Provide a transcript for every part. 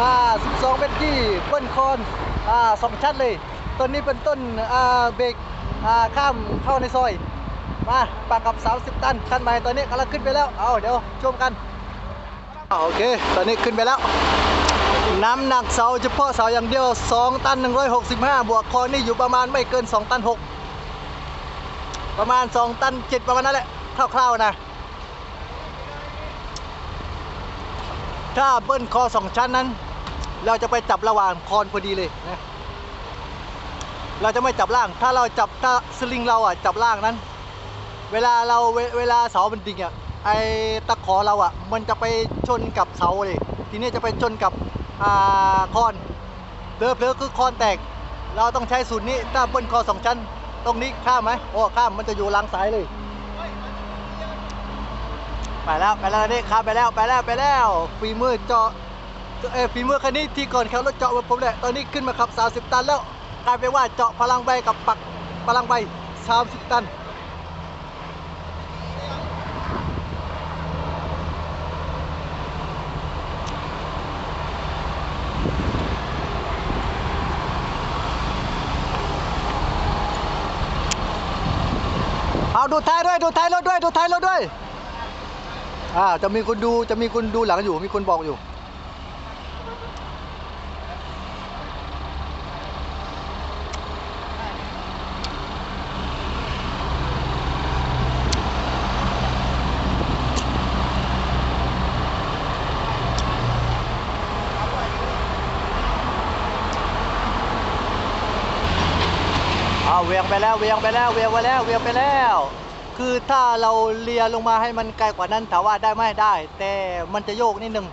อ่า12เป็นที่เบิ้ลคอนอ่าสองชั้นเลย ต้นนี้เป็นต้นอ่าเบรกอ่าข้ามเข้าในซอย มาปากกับ 30 ตันคันใหม่ตอนนี้กำลังขึ้นไปแล้ว เอาเดี๋ยวชมกันโอเค ตอนนี้ขึ้นไปแล้ว น้ำหนักเสาเฉพาะเสาอย่างเดียว 2 ตัน 165 บวกคอนี่อยู่ประมาณไม่เกิน 2 ตัน 6 ประมาณ 2 ตัน 7 ประมาณนั้นแหละคร่าวๆนะ ถ้าเบิ้ลคอสองชั้นนั้น เราจะไปจับระหว่างคอนพอดีเลยนะเราจะไม่จับล่าง ถ้าเราจับถ้าสลิงเราอะจับล่างนั้น เวลาเราเวเวลาเสามันดิ่งอะไอตะขอเราอะ มันจะไปชนกับเสาเลย ทีนี้จะไปชนกับอ่าคอนเผลอเผลอคือคอนแตก เราต้องใช้สูตรนี้ถ้าบิ้ลคอสองชั้น ตรงนี้ข้ามไหมโอ้ข้ามมันจะอยู่หลังซ้ายเลย ไปแล้วไปแล้วนี่ข้ามไปแล้วไปแล้วไปแล้วฝีมือเจาะ เออฝีมือคันนี้ที่ก่อนเขารถเจาะมาผมแหละตอนนี้ขึ้นมาขับ 30 ตันแล้วกลายเป็นว่าเจาะพลังใบกับปักพลังใบ 30 ตันเอาดูท้ายด้วยดูท้ายรถด้วยดูท้ายรถด้วยอ่าจะมีคนดูจะมีคนดูหลังอยู่มีคนบอกอยู่ เอาเวียงไปแล้วเวียงไปแล้วเวียงไปแล้วเวียงไปแล้ว คือถ้าเราเลียลงมาให้มันไกลกว่านั้นถามว่าได้ไหมได้ แต่มันจะโยกนิดนึง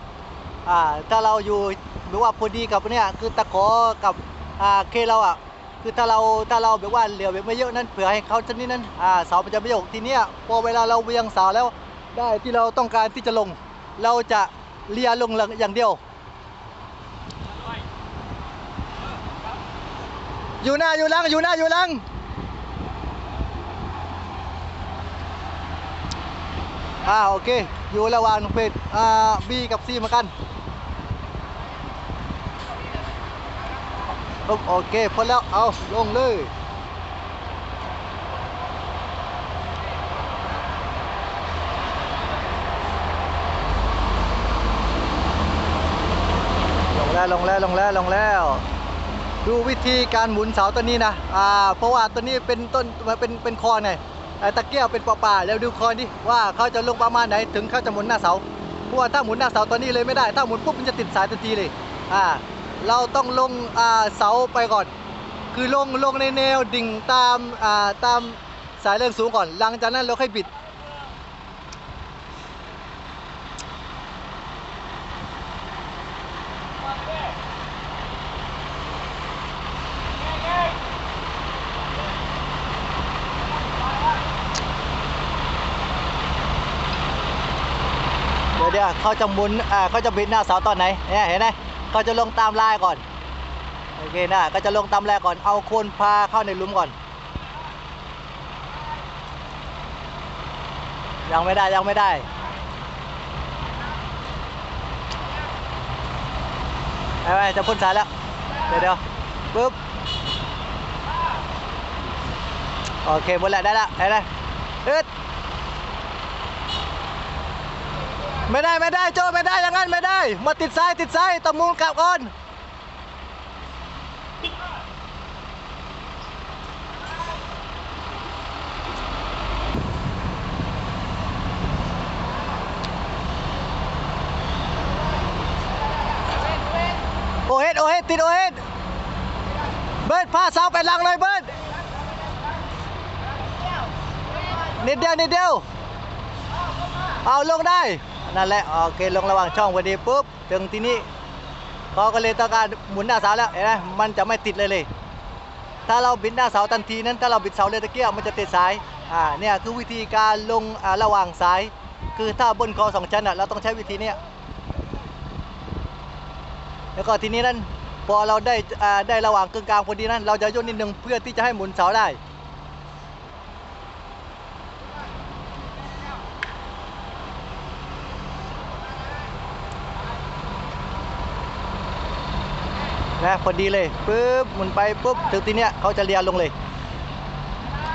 อ่าถ้าเราอยู่หรือว่าพอดีกับเนี่ยคือตะขอกับอ่าเคเราอะคือถ้าเราถ้าเราแบบว่าเหลียวแบบไม่เยอะนั้นเผื่อให้เขาชนิดนั้นอ่าเสามันจะไม่โยกทีเนี้ยพอเวลาเราเวียงเสาแล้วได้ที่เราต้องการที่จะลง เราจะเลียลงอย่างเดียว อยู่หน้าอยู่หลังอยู่หน้าอยู่หลังอ่าโอเค อยู่ระหว่างเพจอ่า B กับ C เหมือนกันโอเคพ้นแล้ว เอาลงเลยลงแล้วลงแล้วลงแล้วลงแล้ว ดูวิธีการหมุนเสาต้นนี้นะอ่าเพราะว่าต้นนี้เป็นต้นมันเป็นเป็นคอไงไอ้ตะเกียบเป็นปลาป่าแล้วดูคอดิว่าเขาจะลงประมาณไหนถึงเขาจะหมุนหน้าเสาเพราะว่าถ้าหมุนหน้าเสาตอนนี้เลยไม่ได้ ถ้าหมุนปุ๊บมันจะติดสายทันทีเลยอ่าเราต้องลงอ่าเสาไปก่อน คือลงลงในแนวดิ่งตามอ่าตามสายแรงสูงก่อน หลังจากนั้นเราค่อยบิด เดี๋ยวเขาจะมุนอ่าเขาจะบิดหน้าเสาตอนไหนเนี่ยเห็นไหมเขาจะลงตามลายก่อนโอเคนะก็จะลงตามลายก่อนเอาคนพาเข้าในลุมก่อน ยังไม่ได้ยังไม่ได้ไปไปจะพ่นสายแล้ว เดี๋ยวเดี๋ยวปึ๊บโอเคหมดแล้วได้แล้วได้แล้วอึด ไม่ได้ไม่ได้โจไม่ได้อย่างนั้นไม่ได้ มาติดซ้ายติดซ้ายตะมูลกลับก่อนโอเฮดโอเฮดติดโอเฮดเบิร์ดพาเสาไปลังเลยเบิร์ดนิดเดียวนิดเดียวเอาลงได้ นั่นแหละโอเคลงระหว่างช่องพอดีปุ๊บถึงที่นี่เขาก็เลยต้องการหมุนหน้าเสาแล้วเห็นไหมมันจะไม่ติดเลยเลย ถ้าเราบิดหน้าเสาทันทีนั้นถ้าเราบิดเสาเลยตะเกียบมันจะติดสายอ่าเนี่ยคือวิธีการลงอ่าระหว่างสาย คือถ้าบนคอสองชั้นอะเราต้องใช้วิธีเนี้ยแล้วก็ทีนี้นั้นพอเราได้อ่าได้ระหว่างกึ่งกลางพอดีนั้นเราจะย่นนิดนึงเพื่อที่จะให้หมุนเสาได้ นะพอดีเลยปุ๊บหมุนไปปุ๊บถึงทีเนี้ยเขาจะเลียลงเลย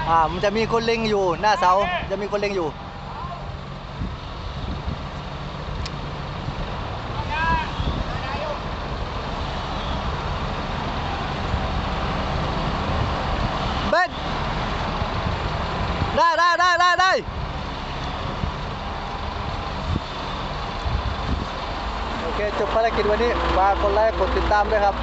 อ่ามันจะมีคนเล็งอยู่หน้าเสาจะมีคนเล็งอยู่ เบนได้ได้ได้ได้ได้โอเค จบภารกิจวันนี้ฝากกดไลค์กดติดตามด้วยครับ